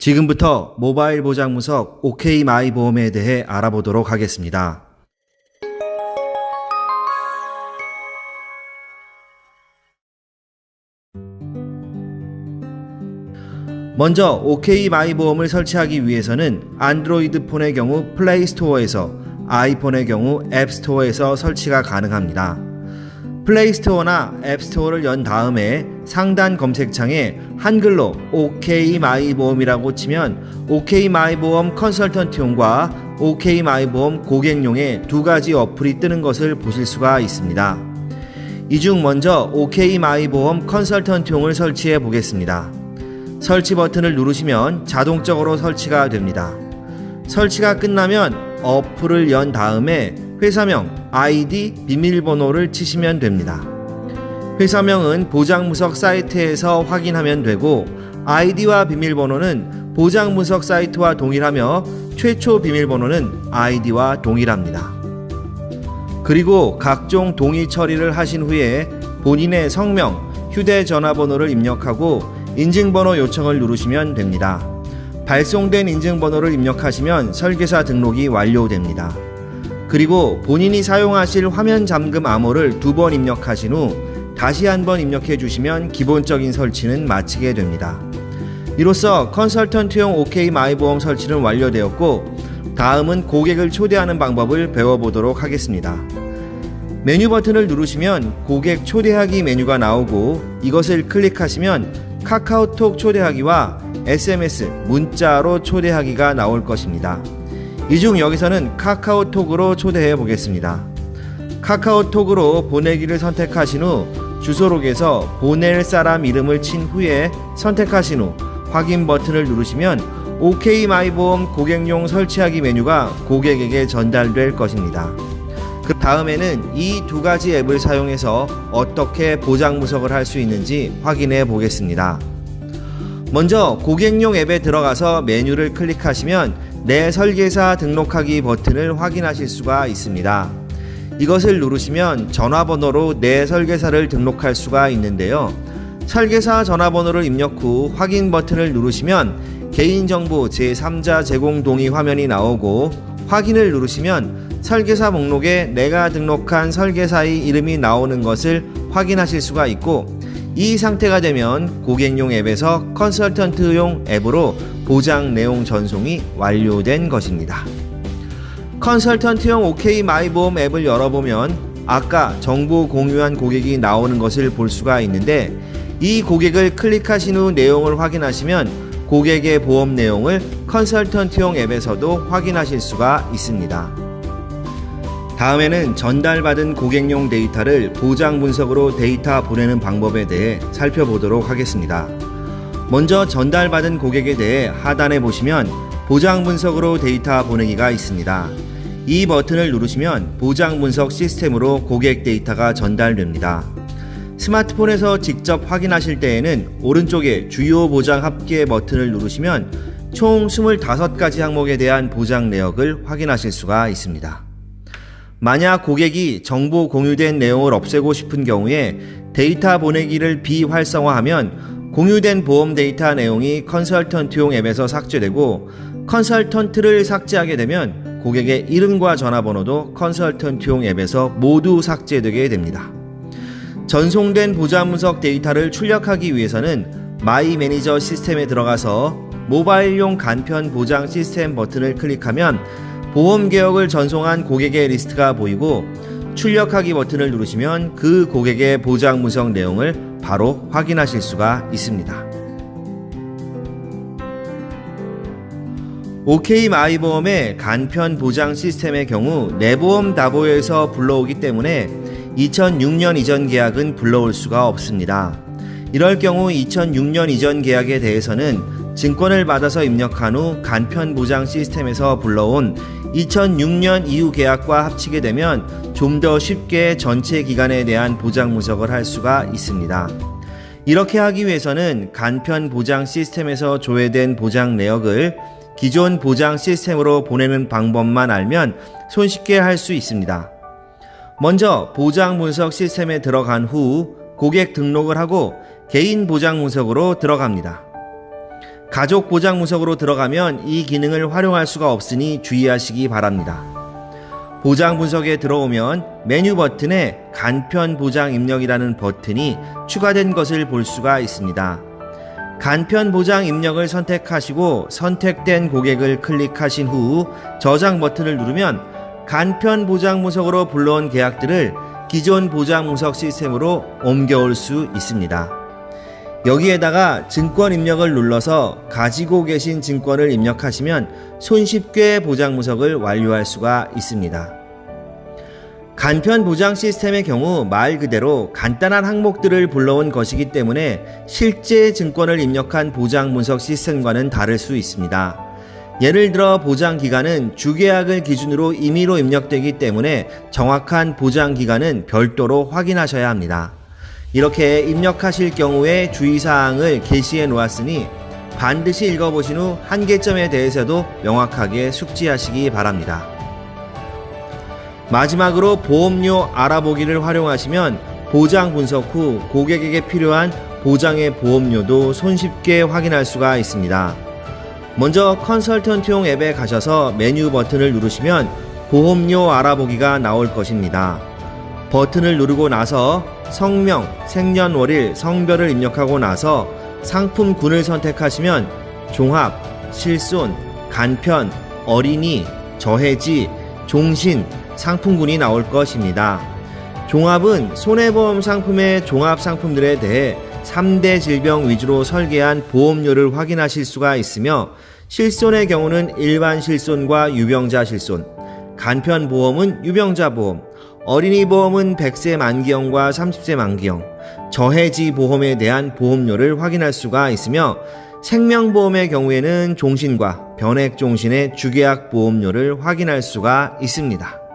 지금부터 모바일 보장 무석 OK 마이 보험에 대해 알아보도록 하겠습니다. 먼저 OK 마이 보험을 설치하기 위해서는 안드로이드 폰의 경우 플레이 스토어에서 아이폰의 경우 앱 스토어에서 설치가 가능합니다. 플레이 스토어나 앱 스토어를 연 다음에 상단 검색창에 한글로 OK 마이 보험이라고 치면 OK 마이 보험 컨설턴트용과 OK 마이 보험 고객용의 두 가지 어플이 뜨는 것을 보실 수가 있습니다. 이 중 먼저 OK 마이 보험 컨설턴트용을 설치해 보겠습니다. 설치 버튼을 누르시면 자동적으로 설치가 됩니다. 설치가 끝나면 어플을 연 다음에 회사명, 아이디, 비밀번호를 치시면 됩니다. 회사명은 보장무석 사이트에서 확인하면 되고 아이디와 비밀번호는 보장무석 사이트와 동일하며 최초 비밀번호는 아이디와 동일합니다. 그리고 각종 동의 처리를 하신 후에 본인의 성명, 휴대전화번호를 입력하고 인증번호 요청을 누르시면 됩니다. 발송된 인증번호를 입력하시면 설계사 등록이 완료됩니다. 그리고 본인이 사용하실 화면 잠금 암호를 두 번 입력하신 후 다시 한번 입력해 주시면 기본적인 설치는 마치게 됩니다. 이로써 컨설턴트용 OK 마이보험 설치는 완료되었고 다음은 고객을 초대하는 방법을 배워보도록 하겠습니다. 메뉴 버튼을 누르시면 고객 초대하기 메뉴가 나오고 이것을 클릭하시면 카카오톡 초대하기와 SMS, 문자로 초대하기가 나올 것입니다. 이 중 여기서는 카카오톡으로 초대해 보겠습니다. 카카오톡으로 보내기를 선택하신 후 주소록에서 보낼 사람 이름을 친 후에 선택하신 후 확인 버튼을 누르시면 OK 마이보험 고객용 설치하기 메뉴가 고객에게 전달될 것입니다. 그 다음에는 이 두 가지 앱을 사용해서 어떻게 보장 무석을 할 수 있는지 확인해 보겠습니다. 먼저 고객용 앱에 들어가서 메뉴를 클릭하시면 내 설계사 등록하기 버튼을 확인하실 수가 있습니다. 이것을 누르시면 전화번호로 내 설계사를 등록할 수가 있는데요. 설계사 전화번호를 입력 후 확인 버튼을 누르시면 개인정보 제3자 제공 동의 화면이 나오고 확인을 누르시면 설계사 목록에 내가 등록한 설계사의 이름이 나오는 것을 확인하실 수가 있고 이 상태가 되면 고객용 앱에서 컨설턴트용 앱으로 보장 내용 전송이 완료된 것입니다. 컨설턴트용 OK 마이보험 앱을 열어보면 아까 정보 공유한 고객이 나오는 것을 볼 수가 있는데 이 고객을 클릭하신 후 내용을 확인하시면 고객의 보험 내용을 컨설턴트용 앱에서도 확인하실 수가 있습니다. 다음에는 전달받은 고객용 데이터를 보장 분석으로 데이터 보내는 방법에 대해 살펴보도록 하겠습니다. 먼저 전달받은 고객에 대해 하단에 보시면 보장 분석으로 데이터 보내기가 있습니다. 이 버튼을 누르시면 보장 분석 시스템으로 고객 데이터가 전달됩니다. 스마트폰에서 직접 확인하실 때에는 오른쪽에 주요 보장 합계 버튼을 누르시면 총 25가지 항목에 대한 보장 내역을 확인하실 수가 있습니다. 만약 고객이 정보 공유된 내용을 없애고 싶은 경우에 데이터 보내기를 비활성화하면 공유된 보험 데이터 내용이 컨설턴트용 앱에서 삭제되고 컨설턴트를 삭제하게 되면 고객의 이름과 전화번호도 컨설턴트용 앱에서 모두 삭제되게 됩니다. 전송된 보장 분석 데이터를 출력하기 위해서는 마이 매니저 시스템에 들어가서 모바일용 간편 보장 시스템 버튼을 클릭하면 보험 개혁을 전송한 고객의 리스트가 보이고 출력하기 버튼을 누르시면 그 고객의 보장 분석 내용을 바로 확인하실 수가 있습니다. OK 마이보험의 간편 보장 시스템의 경우 내보험 다보에서 불러오기 때문에 2006년 이전 계약은 불러올 수가 없습니다. 이럴 경우 2006년 이전 계약에 대해서는 증권을 받아서 입력한 후 간편 보장 시스템에서 불러온 2006년 이후 계약과 합치게 되면 좀 더 쉽게 전체 기간에 대한 보장 무석을 할 수가 있습니다. 이렇게 하기 위해서는 간편 보장 시스템에서 조회된 보장 내역을 기존 보장 시스템으로 보내는 방법만 알면 손쉽게 할 수 있습니다. 먼저 보장 분석 시스템에 들어간 후 고객 등록을 하고 개인 보장 분석으로 들어갑니다. 가족 보장 문석으로 들어가면 이 기능을 활용할 수가 없으니 주의하시기 바랍니다. 보장 분석에 들어오면 메뉴 버튼에 간편 보장 입력이라는 버튼이 추가된 것을 볼 수가 있습니다. 간편 보장 입력을 선택하시고 선택된 고객을 클릭하신 후 저장 버튼을 누르면 간편 보장 문석으로 불러온 계약들을 기존 보장 문석 시스템으로 옮겨올 수 있습니다. 여기에다가 증권 입력을 눌러서 가지고 계신 증권을 입력하시면 손쉽게 보장 문석을 완료할 수가 있습니다. 간편 보장 시스템의 경우 말 그대로 간단한 항목들을 불러온 것이기 때문에 실제 증권을 입력한 보장 분석 시스템과는 다를 수 있습니다. 예를 들어 보장 기간은 주계약을 기준으로 임의로 입력되기 때문에 정확한 보장 기간은 별도로 확인하셔야 합니다. 이렇게 입력하실 경우에 주의사항을 게시해 놓았으니 반드시 읽어보신 후 한계점에 대해서도 명확하게 숙지하시기 바랍니다. 마지막으로 보험료 알아보기를 활용하시면 보장 분석 후 고객에게 필요한 보장의 보험료도 손쉽게 확인할 수가 있습니다. 먼저 컨설턴트용 앱에 가셔서 메뉴 버튼을 누르시면 보험료 알아보기가 나올 것입니다. 버튼을 누르고 나서 성명, 생년월일, 성별을 입력하고 나서 상품군을 선택하시면 종합, 실손, 간편, 어린이, 저해지, 종신, 상품군이 나올 것입니다. 종합은 손해보험 상품의 종합 상품들에 대해 3대 질병 위주로 설계한 보험료를 확인하실 수가 있으며 실손의 경우는 일반 실손과 유병자 실손, 간편 보험은 유병자 보험, 어린이 보험은 100세 만기형과 30세 만기형, 저해지 보험에 대한 보험료를 확인할 수가 있으며 생명보험의 경우에는 종신과 변액 종신의 주계약 보험료를 확인할 수가 있습니다.